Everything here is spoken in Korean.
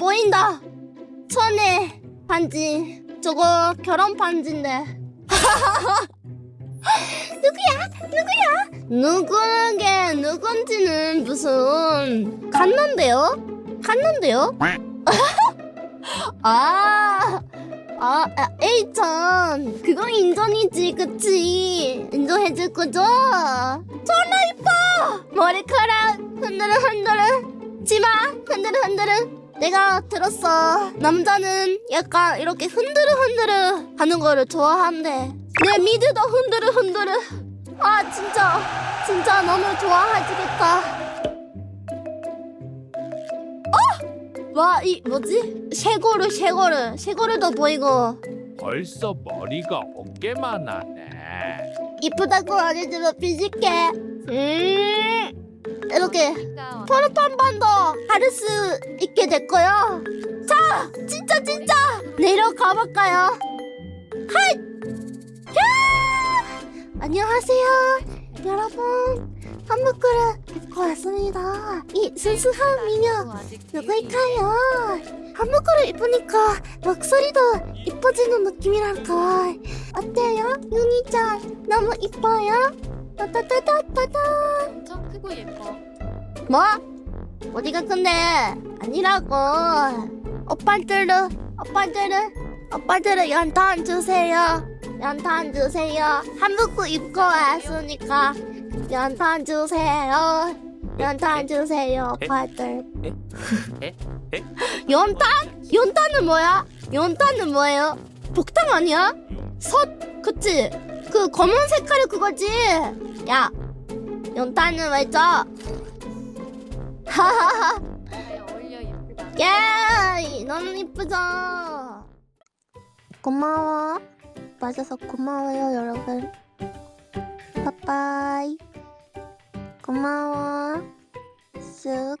보인다. 천에 반지. 저거 결혼 반지인데. 누구야? 누구야? 누구는 게 누군지는 무슨 갔는데요? 갔는데요? 아, 아, 아, 에이천 그거 인정이지, 그치? 인정해줄 거죠? 존나 이뻐! 머리카락 흔들어 흔들어 치마 흔들어 흔들어 내가 들었어. 남자는 약간 이렇게 흔들어 하는 거를 좋아한대. 내 미드도 흔들어. 아 진짜. 진짜 너무 좋아하시겠다. 어? 와 이 뭐지? 쉐고르 쉐고르. 쉐고르도 보이고. 벌써 머리가 어깨만 하네. 이쁘다고 안 해주면 삐질게. 음 이렇게 그러니까 포르판반도 하를 수 있게 됐고요. 자, 진짜 진짜 내려가 볼까요? 하이! 야! 안녕하세요, 여러분. 한복그릇 입고 왔습니다. 이 순수한 미녀 누구일까요? 한복그릇 입으니까 목소리도 이뻐지는 느낌이랄까. 어때요, 윤희짱? 너무 이뻐요? 따따따따따따. 엄청 크고 예뻐. 뭐? 어디가 근데 아니라고 오빠들은 오빠들은 오빠들은 연탄 주세요 연탄 주세요 한복도 입고 왔으니까 연탄 주세요 연탄 주세요 오빠들 에? 에? 연탄? 연탄은 뭐야? 연탄은 뭐예요? 복탕 아니야? 섯 그치? 그 검은 색깔이 그거지? 야 연탄은 왜 줘? 하하하 예쁘다. 야 너무 이쁘죠? 고마워 봐줘서 고마워요 여러분 빠빠이 고마워 쓱